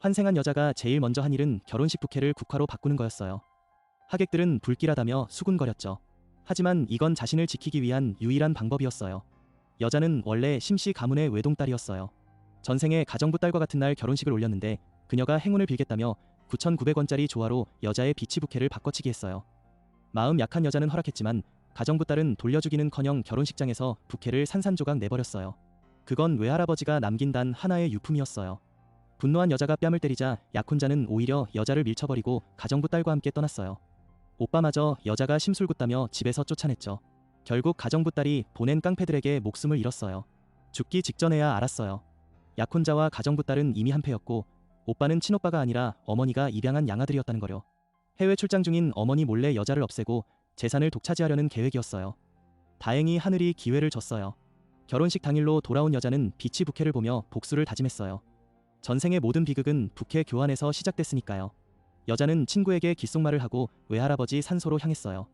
환생한 여자가 제일 먼저 한 일은 결혼식 부케를 국화로 바꾸는 거였어요. 하객들은 불길하다며 수군거렸죠. 하지만 이건 자신을 지키기 위한 유일한 방법이었어요. 여자는 원래 심씨 가문의 외동딸이었어요. 전생에 가정부 딸과 같은 날 결혼식을 올렸는데 그녀가 행운을 빌겠다며 9,900원짜리 조화로 여자의 비치 부케를 바꿔치기 했어요. 마음 약한 여자는 허락했지만 가정부 딸은 돌려주기는커녕 결혼식장에서 부케를 산산조각 내버렸어요. 그건 외할아버지가 남긴 단 하나의 유품이었어요. 분노한 여자가 뺨을 때리자 약혼자는 오히려 여자를 밀쳐버리고 가정부 딸과 함께 떠났어요. 오빠마저 여자가 심술궂다며 집에서 쫓아냈죠. 결국 가정부 딸이 보낸 깡패들에게 목숨을 잃었어요. 죽기 직전에야 알았어요. 약혼자와 가정부 딸은 이미 한패였고 오빠는 친오빠가 아니라 어머니가 입양한 양아들이었다는 거려. 해외 출장 중인 어머니 몰래 여자를 없애고 재산을 독차지하려는 계획이었어요. 다행히 하늘이 기회를 줬어요. 결혼식 당일로 돌아온 여자는 비치 부케를 보며 복수를 다짐했어요. 전생의 모든 비극은 부케 교환에서 시작됐으니까요. 여자는 친구에게 귓속말을 하고 외할아버지 산소로 향했어요.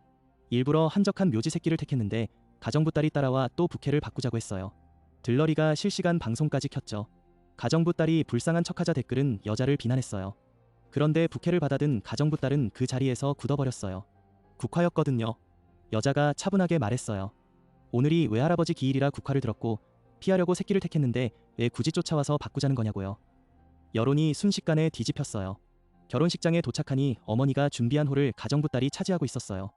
일부러 한적한 묘지 새끼를 택했는데 가정부 딸이 따라와 또 부케를 바꾸자고 했어요. 들러리가 실시간 방송까지 켰죠. 가정부 딸이 불쌍한 척하자 댓글은 여자를 비난했어요. 그런데 부케를 받아든 가정부 딸은 그 자리에서 굳어버렸어요. 국화였거든요. 여자가 차분하게 말했어요. 오늘이 외할아버지 기일이라 국화를 들었고 피하려고 새끼를 택했는데 왜 굳이 쫓아와서 바꾸자는 거냐고요. 여론이 순식간에 뒤집혔어요. 결혼식장에 도착하니 어머니가 준비한 홀을 가정부 딸이 차지하고 있었어요.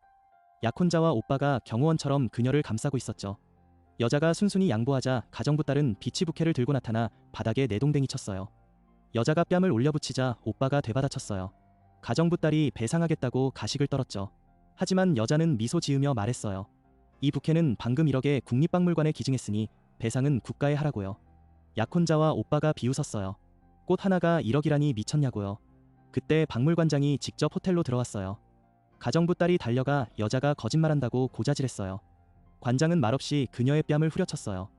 약혼자와 오빠가 경호원처럼 그녀를 감싸고 있었죠. 여자가 순순히 양보하자 가정부 딸은 비치 부케를 들고 나타나 바닥에 내동댕이 쳤어요. 여자가 뺨을 올려붙이자 오빠가 되받아쳤어요. 가정부 딸이 배상하겠다고 가식을 떨었죠. 하지만 여자는 미소 지으며 말했어요. 이 부케는 방금 1억에 국립박물관에 기증했으니 배상은 국가에 하라고요. 약혼자와 오빠가 비웃었어요. 꽃 하나가 1억이라니 미쳤냐고요. 그때 박물관장이 직접 호텔로 들어왔어요. 가정부 딸이 달려가 여자가 거짓말한다고 고자질했어요. 관장은 말없이 그녀의 뺨을 후려쳤어요.